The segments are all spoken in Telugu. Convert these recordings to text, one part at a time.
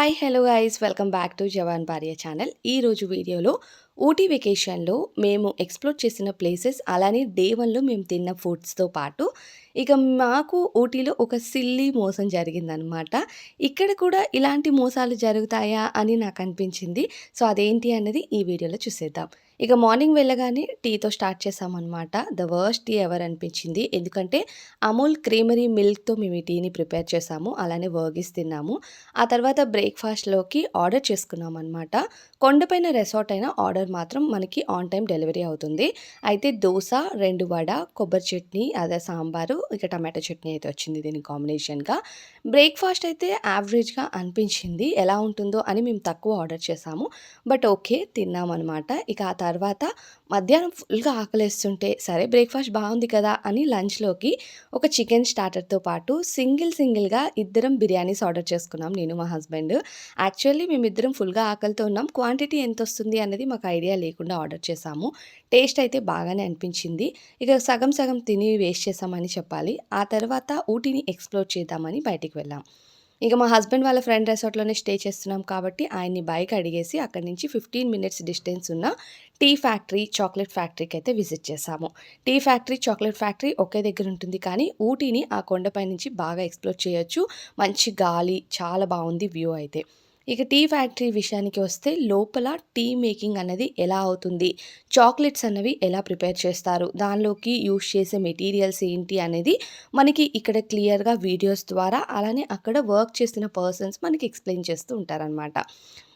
Hi hello guys welcome back to Jawan Bharya channel ఈరోజు వీడియోలో ఊటీ వెకేషన్లో మేము ఎక్స్ప్లోర్ చేసిన ప్లేసెస్ అలానే డే వన్లో మేము తిన్న ఫుడ్స్తో పాటు ఇక మాకు ఊటీలో ఒక సిల్లీ మోసం జరిగిందనమాట ఇక్కడ కూడా ఇలాంటి మోసాలు జరుగుతాయా అని నాకు అనిపించింది. సో అదేంటి అన్నది ఈ వీడియోలో చూసేద్దాం. ఇక మార్నింగ్ వెళ్ళగానే టీతో స్టార్ట్ చేసామన్నమాట. ద వర్స్ట్ టీ ఎవర్ అనిపించింది. ఎందుకంటే అమూల్ క్రీమరీ మిల్క్తో మేము ఈ టీని ప్రిపేర్ చేసాము. అలానే వర్గీస్ తిన్నాము. ఆ తర్వాత బ్రేక్ఫాస్ట్లోకి ఆర్డర్ చేసుకున్నాం అనమాట కొండపైన రెసార్ట్ అయిన ఆర్డర్ మాత్రం మనకి ఆన్ టైం డెలివరీ అవుతుంది. అయితే దోశ రెండు వడ కొబ్బరి చట్నీ అదే సాంబారు ఇక టమాటో చట్నీ అయితే వచ్చింది దీని కాంబినేషన్గా బ్రేక్ఫాస్ట్ అయితే యావరేజ్గా అనిపించింది. ఎలా ఉంటుందో అని మేము తక్కువ ఆర్డర్ చేసాము. బట్ ఓకే తిన్నామన్నమాట. ఇక ఆ తర్వాత మధ్యాహ్నం ఫుల్గా ఆకలేస్తుంటే సరే బ్రేక్ఫాస్ట్ బాగుంది కదా అని లంచ్లోకి ఒక చికెన్ స్టార్టర్తో పాటు సింగిల్ సింగిల్గా ఇద్దరం బిర్యానీస్ ఆర్డర్ చేసుకున్నాం నేను మా హస్బెండ్. యాక్చువల్లీ మేమిద్దరం ఫుల్గా ఆకలితో ఉన్నాం. క్వాంటిటీ ఎంత వస్తుంది అనేది మాకు ఐడియా లేకుండా ఆర్డర్ చేసాము. టేస్ట్ అయితే బాగానే అనిపించింది. ఇక సగం సగం తిని వేస్ట్ చేసామని చెప్పాలి. ఆ తర్వాత ఊటీని ఎక్స్ప్లోర్ చేద్దామని బయటికి వెళ్ళాం. ఇక మా హస్బెండ్ వాళ్ళ ఫ్రెండ్ రెసార్ట్లోనే స్టే చేస్తున్నాం కాబట్టి ఆయన్ని బైక్ అడిగేసి అక్కడి నుంచి ఫిఫ్టీన్ మినిట్స్ డిస్టెన్స్ ఉన్న టీ ఫ్యాక్టరీ చాక్లెట్ ఫ్యాక్టరీకి అయితే విజిట్ చేసాము టీ ఫ్యాక్టరీ చాక్లెట్ ఫ్యాక్టరీ ఒకే దగ్గర ఉంటుంది కానీ ఊటీని ఆ కొండపై నుంచి బాగా ఎక్స్ప్లోర్ చేయొచ్చు. మంచి గాలి చాలా బాగుంది వ్యూ అయితే. ఇక టీ ఫ్యాక్టరీ విషయానికి వస్తే లోపల టీ మేకింగ్ అనేది ఎలా అవుతుంది? చాక్లెట్స్ అనేవి ఎలా ప్రిపేర్ చేస్తారు? దానిలోకి యూస్ చేసే మెటీరియల్స్ ఏంటి అనేది మనకి ఇక్కడ క్లియర్గా వీడియోస్ ద్వారా అలానే అక్కడ వర్క్ చేసిన పర్సన్స్ మనకి ఎక్స్ప్లెయిన్ చేస్తూ ఉంటారనమాట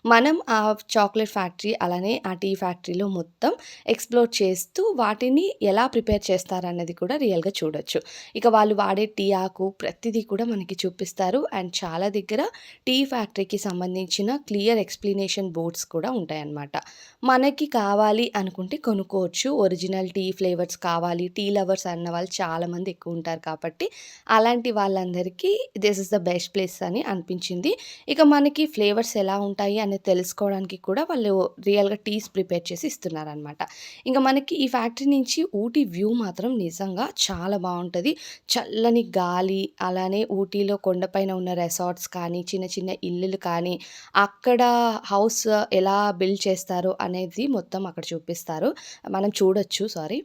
మనం ఆ చాక్లెట్ ఫ్యాక్టరీ అలానే ఆ టీ ఫ్యాక్టరీలో మొత్తం ఎక్స్ప్లోర్ చేస్తూ వాటిని ఎలా ప్రిపేర్ చేస్తారన్నది కూడా రియల్గా చూడొచ్చు. ఇక వాళ్ళు వాడే టీ ఆకు ప్రతిదీ కూడా మనకి చూపిస్తారు. అండ్ చాలా దగ్గర టీ ఫ్యాక్టరీకి సంబంధించిన క్లియర్ ఎక్స్ప్లెనేషన్ బోర్డ్స్ కూడా ఉంటాయన్నమాట. మనకి కావాలి అనుకుంటే కొనుక్కోవచ్చు. ఒరిజినల్ టీ ఫ్లేవర్స్ కావాలి టీ లవర్స్ అన్న వాళ్ళు చాలామంది ఎక్కువ ఉంటారు కాబట్టి అలాంటి వాళ్ళందరికీ this is the best place అని అనిపించింది. ఇక మనకి ఫ్లేవర్స్ ఎలా ఉంటాయి అని అనేది తెలుసుకోవడానికి కూడా వాళ్ళు రియల్గా టీస్ ప్రిపేర్ చేసి ఇస్తున్నారనమాట. ఇంకా మనకి ఈ ఫ్యాక్టరీ నుంచి ఊటీ వ్యూ మాత్రం నిజంగా చాలా బాగుంటుంది. చల్లని గాలి అలానే ఊటీలో కొండపైన ఉన్న రెసార్ట్స్ కానీ చిన్న చిన్న ఇల్లులు కానీ అక్కడ హౌస్ ఎలా బిల్డ్ చేస్తారు అనేది మొత్తం అక్కడ చూపిస్తారు. మనం చూడొచ్చు సారీ.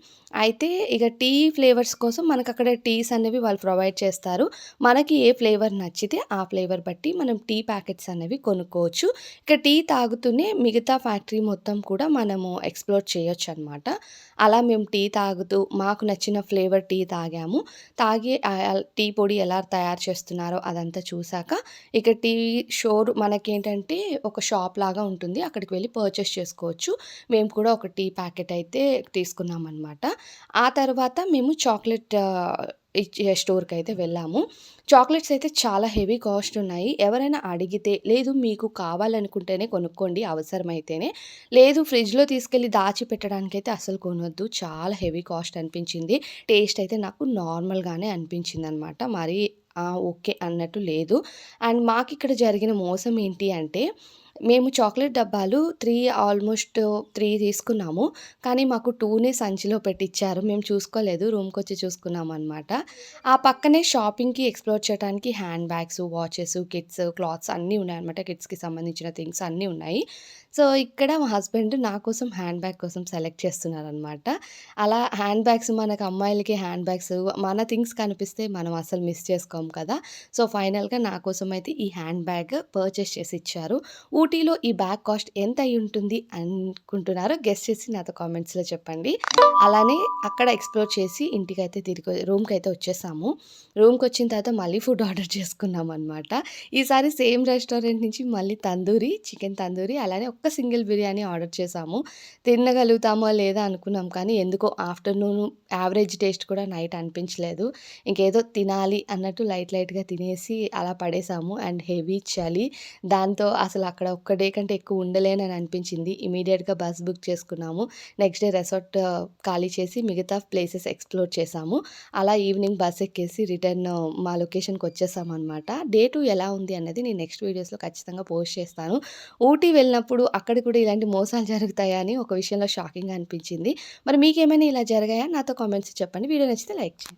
అయితే ఇక టీ ఫ్లేవర్స్ కోసం మనకు అక్కడ టీస్ అనేవి వాళ్ళు ప్రొవైడ్ చేస్తారు. మనకి ఏ ఫ్లేవర్ నచ్చితే ఆ ఫ్లేవర్ బట్టి మనం టీ ప్యాకెట్స్ అనేవి కొనుక్కోవచ్చు. ఇక టీ తాగుతూనే మిగతా ఫ్యాక్టరీ మొత్తం కూడా మనము ఎక్స్ప్లోర్ చేయొచ్చు అనమాట అలా మేము టీ తాగుతూ మాకు నచ్చిన ఫ్లేవర్ టీ తాగాము. తాగి టీ పొడి ఎలా తయారు చేస్తున్నారో అదంతా చూసాక ఇక టీ షోర్ మనకేంటంటే ఒక షాప్ లాగా ఉంటుంది. అక్కడికి వెళ్ళి పర్చేస్ చేసుకోవచ్చు. మేము కూడా ఒక టీ ప్యాకెట్ అయితే తీసుకున్నాం అనమాట ఆ తర్వాత మేము చాక్లెట్ స్టోర్కి అయితే వెళ్ళాము. చాక్లెట్స్ అయితే చాలా హెవీ కాస్ట్ ఉన్నాయి. ఎవరైనా అడిగితే లేదు మీకు కావాలనుకుంటేనే కొనుక్కోండి అవసరమైతేనే. లేదు ఫ్రిడ్జ్లో తీసుకెళ్ళి దాచి పెట్టడానికి అయితే అసలు కొనొద్దు. చాలా హెవీ కాస్ట్ అనిపించింది. టేస్ట్ అయితే నాకు నార్మల్గానే అనిపించింది అనమాట మరి ఓకే అన్నట్టు లేదు. అండ్ మాకు ఇక్కడ జరిగిన మోసం ఏంటి అంటే మేము చాక్లెట్ డబ్బాలు త్రీ ఆల్మోస్ట్ త్రీ తీసుకున్నాము. కానీ మాకు టూనే సంచిలో పెట్టించారు మేము చూసుకోలేదు. రూమ్కి వచ్చి చూసుకున్నాము అనమాట ఆ పక్కనే షాపింగ్కి ఎక్స్ప్లోర్ చేయడానికి hand bags watches kids clothes అన్నీ ఉన్నాయన్నమాట. కిడ్స్కి సంబంధించిన థింగ్స్ అన్నీ ఉన్నాయి. సో ఇక్కడ మా హస్బెండ్ నా కోసం హ్యాండ్ బ్యాగ్ కోసం సెలెక్ట్ చేస్తున్నారనమాట. అలా హ్యాండ్ బ్యాగ్స్ మనకు అమ్మాయిలకి హ్యాండ్ బ్యాగ్స్ మన థింగ్స్ కనిపిస్తే మనం అసలు మిస్ చేసుకోం కదా. సో ఫైనల్గా నా కోసం అయితే ఈ హ్యాండ్ బ్యాగ్ పర్చేస్ చేసి ఇచ్చారు. ఊటీలో ఈ బ్యాగ్ కాస్ట్ ఎంత అయి ఉంటుంది అనుకుంటున్నారో గెస్ట్ చేసి నాతో కామెంట్స్లో చెప్పండి. అలానే అక్కడ ఎక్స్ప్లోర్ చేసి ఇంటికి అయితే తిరిగి రూమ్కి అయితే వచ్చేసాము. రూమ్కి వచ్చిన తర్వాత మళ్ళీ ఫుడ్ ఆర్డర్ చేసుకున్నాం అనమాట ఈసారి సేమ్ రెస్టారెంట్ నుంచి మళ్ళీ తందూరి చికెన్ తందూరి అలానే ఒక్క సింగిల్ బిర్యానీ ఆర్డర్ చేసాము. తినగలుగుతామో లేదా అనుకున్నాం కానీ ఎందుకో ఆఫ్టర్నూన్ యావరేజ్ టేస్ట్ కూడా నైట్ అనిపించలేదు. ఇంకేదో తినాలి అన్నట్టు లైట్ లైట్గా తినేసి అలా పడేసాము. అండ్ హెవీ చలి. దాంతో అసలు అక్కడ ఒక్క డే కంటే ఎక్కువ ఉండలేనని అనిపించింది. ఇమీడియట్గా బస్ బుక్ చేసుకున్నాము. నెక్స్ట్ డే రెసార్ట్ ఖాళీ చేసి మిగతా ప్లేసెస్ ఎక్స్ప్లోర్ చేసాము. అలా ఈవినింగ్ బస్ ఎక్కేసి రిటర్న్ మా లొకేషన్కి వచ్చేసాము అనమాట డే టూ ఎలా ఉంది అన్నది నేను నెక్స్ట్ వీడియోస్లో ఖచ్చితంగా పోస్ట్ చేస్తాను. ఊటీ వెళ్ళినప్పుడు అక్కడ కూడా ఇలాంటి మోసాలు జరుగుతాయా అని ఒక విషయంలో షాకింగ్ అనిపించింది. మరి మీకేమైనా ఇలా జరిగాయా? నాతో కామెంట్స్ చెప్పండి. వీడియో నచ్చితే లైక్ చేయండి.